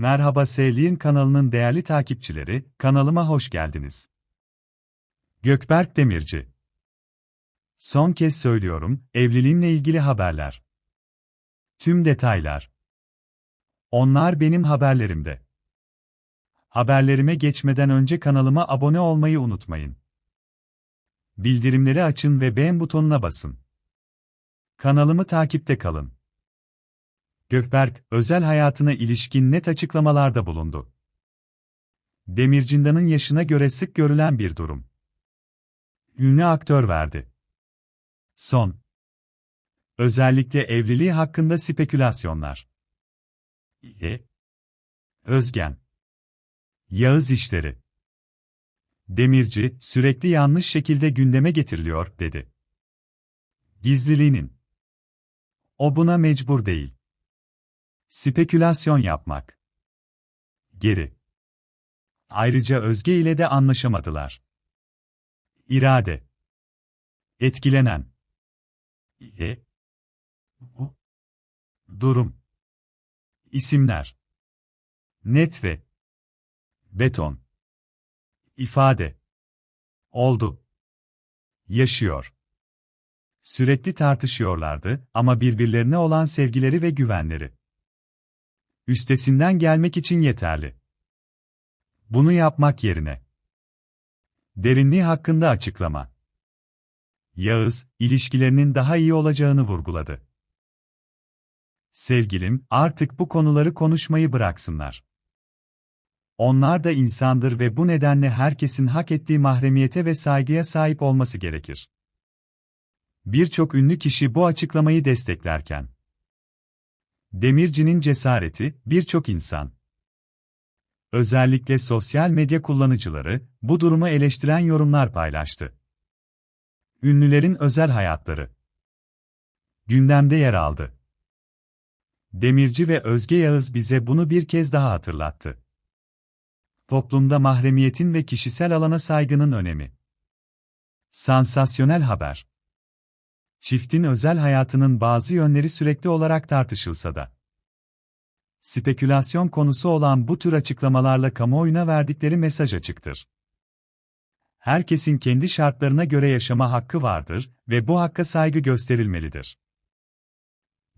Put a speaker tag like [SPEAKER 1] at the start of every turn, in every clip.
[SPEAKER 1] Merhaba Seyliğin kanalının değerli takipçileri, kanalıma hoş geldiniz. Gökberk Demirci Son kez söylüyorum, evliliğimle ilgili haberler. Tüm detaylar. Onlar benim haberlerimde. Haberlerime geçmeden önce kanalıma abone olmayı unutmayın. Bildirimleri açın ve beğen butonuna basın. Kanalımı takipte kalın. Gökberk, özel hayatına ilişkin net açıklamalarda bulundu. Demircinda'nın yaşına göre sık görülen bir durum. Ünlü aktör verdi. Son. Özellikle evliliği hakkında spekülasyonlar. E. Özgen. Yağız işleri. Demirci, sürekli yanlış şekilde gündeme getiriliyor, dedi. Gizliliğinin. O buna mecbur değil. Spekülasyon yapmak. Geri. Ayrıca Özge ile de anlaşamadılar. İrade. Etkilenen. E. Bu. Durum. İsimler. Net ve. Beton. İfade. Oldu. Yaşıyor. Sürekli tartışıyorlardı ama birbirlerine olan sevgileri ve güvenleri üstesinden gelmek için yeterli. Bunu yapmak yerine derinliği hakkında açıklama. Yağız, ilişkilerinin daha iyi olacağını vurguladı. Sevgilim, artık bu konuları konuşmayı bıraksınlar. Onlar da insandır ve bu nedenle herkesin hak ettiği mahremiyete ve saygıya sahip olması gerekir. Birçok ünlü kişi bu açıklamayı desteklerken Demirci'nin cesareti, birçok insan. Özellikle sosyal medya kullanıcıları, bu durumu eleştiren yorumlar paylaştı. Ünlülerin özel hayatları gündemde yer aldı. Demirci ve Özge Yağız bize bunu bir kez daha hatırlattı. Toplumda mahremiyetin ve kişisel alana saygının önemi. Sansasyonel haber Çiftin özel hayatının bazı yönleri sürekli olarak tartışılsa da. Spekülasyon konusu olan bu tür açıklamalarla kamuoyuna verdikleri mesaj açıktır. Herkesin kendi şartlarına göre yaşama hakkı vardır ve bu hakka saygı gösterilmelidir.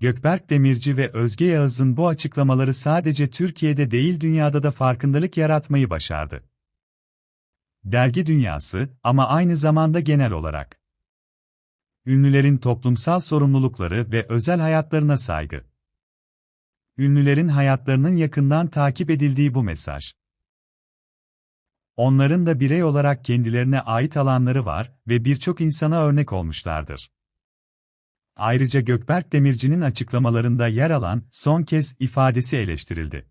[SPEAKER 1] Gökberk Demirci ve Özge Yağız'ın bu açıklamaları sadece Türkiye'de değil dünyada da farkındalık yaratmayı başardı. Dergi dünyası ama aynı zamanda genel olarak Ünlülerin toplumsal sorumlulukları ve özel hayatlarına saygı. Ünlülerin hayatlarının yakından takip edildiği bu mesaj. Onların da birey olarak kendilerine ait alanları var ve birçok insana örnek olmuşlardır. Ayrıca Gökberk Demirci'nin açıklamalarında yer alan son kez ifadesi eleştirildi.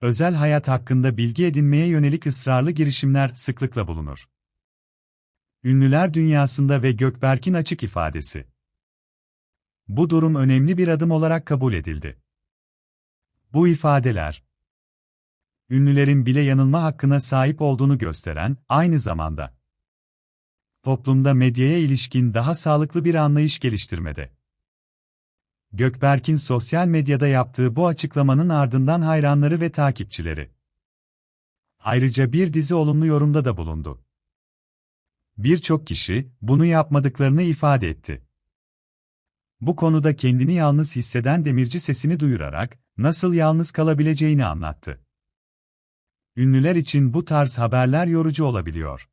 [SPEAKER 1] Özel hayat hakkında bilgi edinmeye yönelik ısrarlı girişimler sıklıkla bulunur. Ünlüler dünyasında ve Gökberk'in açık ifadesi. Bu durum önemli bir adım olarak kabul edildi. Bu ifadeler, ünlülerin bile yanılma hakkına sahip olduğunu gösteren, aynı zamanda toplumda medyaya ilişkin daha sağlıklı bir anlayış geliştirmede. Gökberk'in sosyal medyada yaptığı bu açıklamanın ardından hayranları ve takipçileri. Ayrıca bir dizi olumlu yorumda da bulundu. Birçok kişi bunu yapmadıklarını ifade etti. Bu konuda kendini yalnız hisseden demirci sesini duyurarak nasıl yalnız kalabileceğini anlattı. Ünlüler için bu tarz haberler yorucu olabiliyor.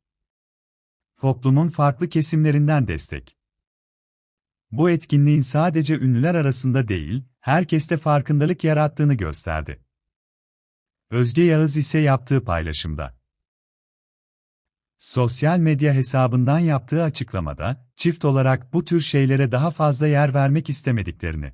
[SPEAKER 1] Toplumun farklı kesimlerinden destek. Bu etkinliğin sadece ünlüler arasında değil, herkeste farkındalık yarattığını gösterdi. Özge Yağız ise yaptığı paylaşımda Sosyal medya hesabından yaptığı açıklamada, çift olarak bu tür şeylere daha fazla yer vermek istemediklerini